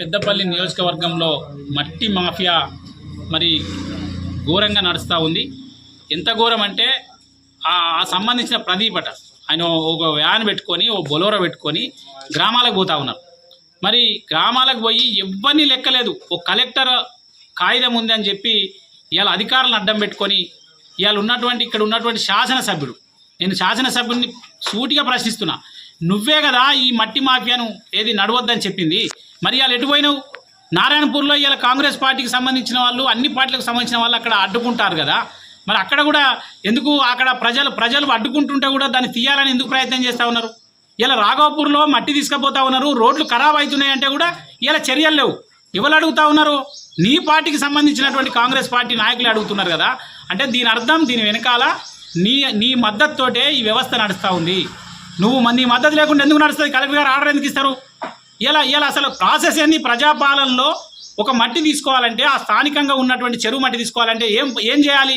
పెద్దపల్లి నియోజకవర్గంలో మట్టి మాఫియా మరి ఘోరంగా నడుస్తూ ఉంది. ఎంత ఘోరం అంటే ఆ సంబంధించిన ప్రదీపట ఆయన ఒక వ్యాన్ పెట్టుకొని ఓ బొలోరో పెట్టుకొని గ్రామాలకు పోతా ఉన్నారు. మరి గ్రామాలకు పోయి ఎవరిని లెక్కలేదు. ఓ కలెక్టర్ కాగితం ఉంది అని చెప్పి ఇవాళ అధికారులను అడ్డం పెట్టుకొని ఇవాళ ఉన్నటువంటి ఇక్కడ ఉన్నటువంటి శాసనసభ్యుడు. నేను శాసనసభ్యుడిని సూటిగా ప్రశ్నిస్తున్నా. నువ్వే కదా ఈ మట్టి మాఫియాను ఏది నడవద్దని చెప్పింది? మరి వాళ్ళు ఎటు పోయినావు? నారాయణపూర్లో ఇవాళ కాంగ్రెస్ పార్టీకి సంబంధించిన వాళ్ళు అన్ని పార్టీలకు సంబంధించిన వాళ్ళు అక్కడ అడ్డుకుంటారు కదా. మరి అక్కడ కూడా ఎందుకు అక్కడ ప్రజలు ప్రజలు అడ్డుకుంటుంటే కూడా దాన్ని తీయాలని ఎందుకు ప్రయత్నం చేస్తూ ఉన్నారు? ఇలా రాఘవపూర్లో మట్టి తీసుకుపోతా ఉన్నారు రోడ్లు ఖరాబ్ అవుతున్నాయి అంటే కూడా ఇలా చర్యలు లేవు. ఎవరు అడుగుతా ఉన్నారు? నీ పార్టీకి సంబంధించినటువంటి కాంగ్రెస్ పార్టీ నాయకులు అడుగుతున్నారు కదా. అంటే దీని అర్థం దీని వెనకాల నీ నీ మద్దతుతోటే ఈ వ్యవస్థ నడుస్తూ ఉంది. నువ్వు నీ మద్దతు లేకుండా ఎందుకు నడుస్తుంది? కలెక్టర్ గారు ఆర్డర్ ఎందుకు ఇస్తారు? ఇలా ఇలా అసలు ప్రాసెస్ ఏంది? ప్రజాపాలనలో ఒక మట్టి తీసుకోవాలంటే ఆ స్థానికంగా ఉన్నటువంటి చెరువు మట్టి తీసుకోవాలంటే ఏం ఏం చేయాలి?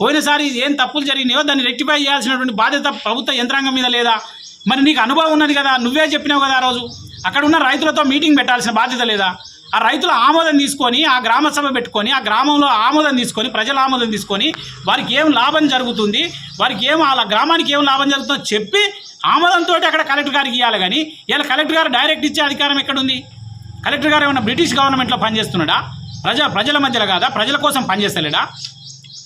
పోయినసారి ఏం తప్పులు జరిగినాయో దాన్ని రెక్టిఫై చేయాల్సినటువంటి బాధ్యత ప్రభుత్వ యంత్రాంగం మీద లేదా? మరి నీకు అనుభవం ఉన్నది కదా నువ్వే చెప్పినావు కదా ఆ రోజు. అక్కడ ఉన్న రైతులతో మీటింగ్ పెట్టాల్సిన బాధ్యత లేదా? ఆ రైతుల ఆమోదం తీసుకొని ఆ గ్రామ సభ పెట్టుకొని ఆ గ్రామంలో ఆమోదం తీసుకొని ప్రజల ఆమోదం తీసుకొని వారికి ఏం లాభం జరుగుతుంది? వారికి ఏం వాళ్ళ గ్రామానికి ఏం లాభం జరుగుతుందో చెప్పి ఆమోదంతో అక్కడ కలెక్టర్ గారికి ఇవ్వాలి కానీ ఇలా కలెక్టర్ గారు డైరెక్ట్ ఇచ్చే అధికారం ఎక్కడుంది? కలెక్టర్ గారు ఏమైనా బ్రిటిష్ గవర్నమెంట్లో పనిచేస్తున్నాడా? ప్రజా ప్రజల మధ్యలో కాదా? ప్రజల కోసం పనిచేస్తలేడా?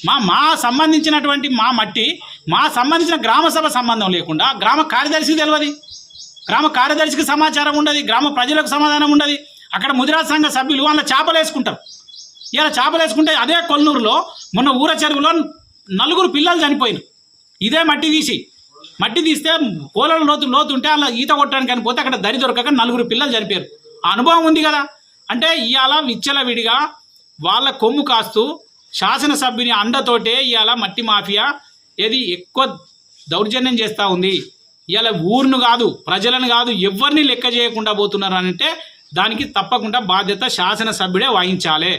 మా మా సంబంధించినటువంటి మా మట్టి మా సంబంధించిన గ్రామ సభ సంబంధం లేకుండా గ్రామ కార్యదర్శికి తెలియదు గ్రామ కార్యదర్శికి సమాచారం ఉండదు గ్రామ ప్రజలకు సమాధానం ఉండదు. అక్కడ ముదిరాజ్ సంఘ సభ్యులు వాళ్ళ చేపలు వేసుకుంటారు. ఇలా చేపలు వేసుకుంటే అదే కొల్లూరులో మొన్న ఊర చెరువులో నలుగురు పిల్లలు చనిపోయినారు. ఇదే మట్టి తీసి మట్టి తీస్తే పోలలో లోతు లోతు ఉంటే అలా ఈత కొట్టడానికి అని పోతే అక్కడ దరి దొరకక నలుగురు పిల్లలు చనిపోయారు. ఆ అనుభవం ఉంది కదా? అంటే ఇవాళ విచ్చలవిడిగా వాళ్ళ కొమ్ము కాస్తూ శాసనసభ్యుని అండతోటే ఇవాళ మట్టి మాఫియా ఏది ఎక్కువ దౌర్జన్యం చేస్తూ ఉంది. ఇవాళ ఊరును కాదు ప్రజలను కాదు ఎవరిని లెక్క చేయకుండా పోతున్నారు అని అంటే దానికి తప్పకుండా బాధ్యత శాసనసభ్యుడే వాయించాలి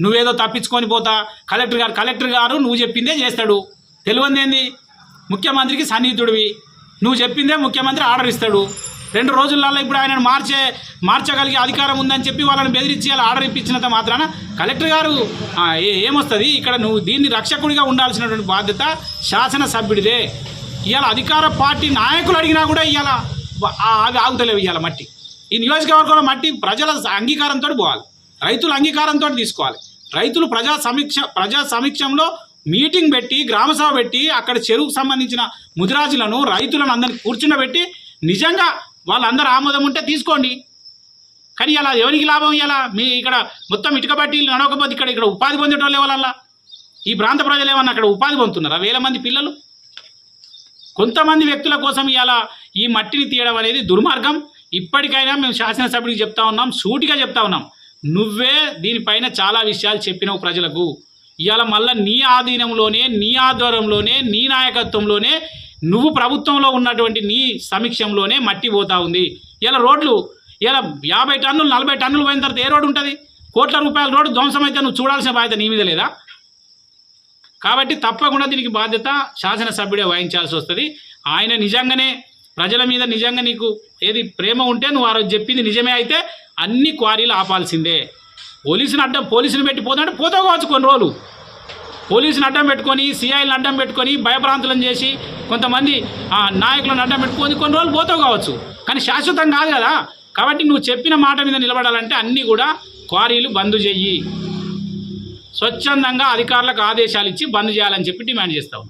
నువ్వేదో తప్పించుకొని పోతా. కలెక్టర్ గారు కలెక్టర్ గారు నువ్వు చెప్పిందే చేస్తాడు. తెలివందేంది ముఖ్యమంత్రికి సన్నిహితుడివి. నువ్వు చెప్పిందే ముఖ్యమంత్రి ఆర్డర్ ఇస్తాడు. రెండు రోజులలో ఇప్పుడు ఆయనను మార్చే మార్చగలిగే అధికారం ఉందని చెప్పి వాళ్ళని బెదిరించి అలా ఆర్డర్ ఇప్పించినంత మాత్రాన కలెక్టర్ గారు ఏ- ఏమొస్తుంది? ఇక్కడ నువ్వు దీన్ని రక్షకుడిగా ఉండాల్సినటువంటి బాధ్యత శాసనసభ్యుడిదే. ఇవాళ అధికార పార్టీ నాయకులు అడిగినా కూడా ఇవాళ అవి ఆగుతలేవు ఇవాళ మట్టి. ఈ నియోజకవర్గంలో మట్టి ప్రజల అంగీకారంతో పోవాలి. రైతుల అంగీకారంతో తీసుకోవాలి. రైతులు ప్రజా సమీక్ష ప్రజా సమీక్షంలో మీటింగ్ పెట్టి గ్రామసభ పెట్టి అక్కడ చెరువుకు సంబంధించిన ముదిరాజులను రైతులను అందరిని కూర్చుండబెట్టి నిజంగా వాళ్ళందరూ ఆమోదం ఉంటే తీసుకోండి. కానీ ఇలా ఎవరికి లాభం ఇలా మీ ఇక్కడ మొత్తం ఇటుక బట్టీలు నడవకపోతే ఇక్కడ ఇక్కడ ఉపాధి పొందేటోళ్ళు ఎవరల్లా? ఈ ప్రాంత ప్రజలు ఏమన్నా అక్కడ ఉపాధి పొందుతున్నారా? వేల మంది పిల్లలు? కొంతమంది వ్యక్తుల కోసం ఇలా ఈ మట్టిని తీయడం అనేది దుర్మార్గం. ఇప్పటికైనా మేము శాసనసభ్యుడికి చెప్తా ఉన్నాం సూటిగా చెప్తా ఉన్నాం. నువ్వే దీనిపైన చాలా విషయాలు చెప్పినావు ప్రజలకు. ఇవాళ మళ్ళీ నీ ఆధీనంలోనే నీ ఆధ్వర్యంలోనే నీ నాయకత్వంలోనే నువ్వు ప్రభుత్వంలో ఉన్నటువంటి నీ సమీక్షంలోనే మట్టి పోతా ఉంది. ఇలా రోడ్లు ఇలా యాభై టన్నులు నలభై టన్నులు పోయిన తర్వాత ఏ రోడ్డు ఉంటుంది? కోట్ల రూపాయల రోడ్డు ధ్వంసమైతే అయితే నువ్వు చూడాల్సిన బాధ్యత నీ మీద లేదా? కాబట్టి తప్పకుండా దీనికి బాధ్యత శాసనసభ్యుడే వహించాల్సి వస్తుంది. ఆయన నిజంగానే ప్రజల మీద నిజంగా నీకు ఏది ప్రేమ ఉంటే నువ్వు ఆ రోజు చెప్పింది నిజమే అయితే అన్ని క్వారీలు ఆపాల్సిందే. పోలీసుని అడ్డం పోలీసుని పెట్టి పోతుంటే పోతావు కావచ్చు కొన్ని రోజులు. పోలీసుని అడ్డం పెట్టుకొని సిఐలను అడ్డం పెట్టుకొని భయభ్రాంతులను చేసి కొంతమంది ఆ, నాయకులను అడ్డం పెట్టుకొని కొన్ని రోజులు పోతావు కావచ్చు. కానీ శాశ్వతం కాదు కదా. కాబట్టి నువ్వు చెప్పిన మాట మీద నిలబడాలంటే అన్నీ కూడా క్వారీలు బంద్ చెయ్యి. స్వచ్ఛందంగా అధికారులకు ఆదేశాలు ఇచ్చి బంద్ చేయాలని చెప్పి డిమాండ్ చేస్తావు.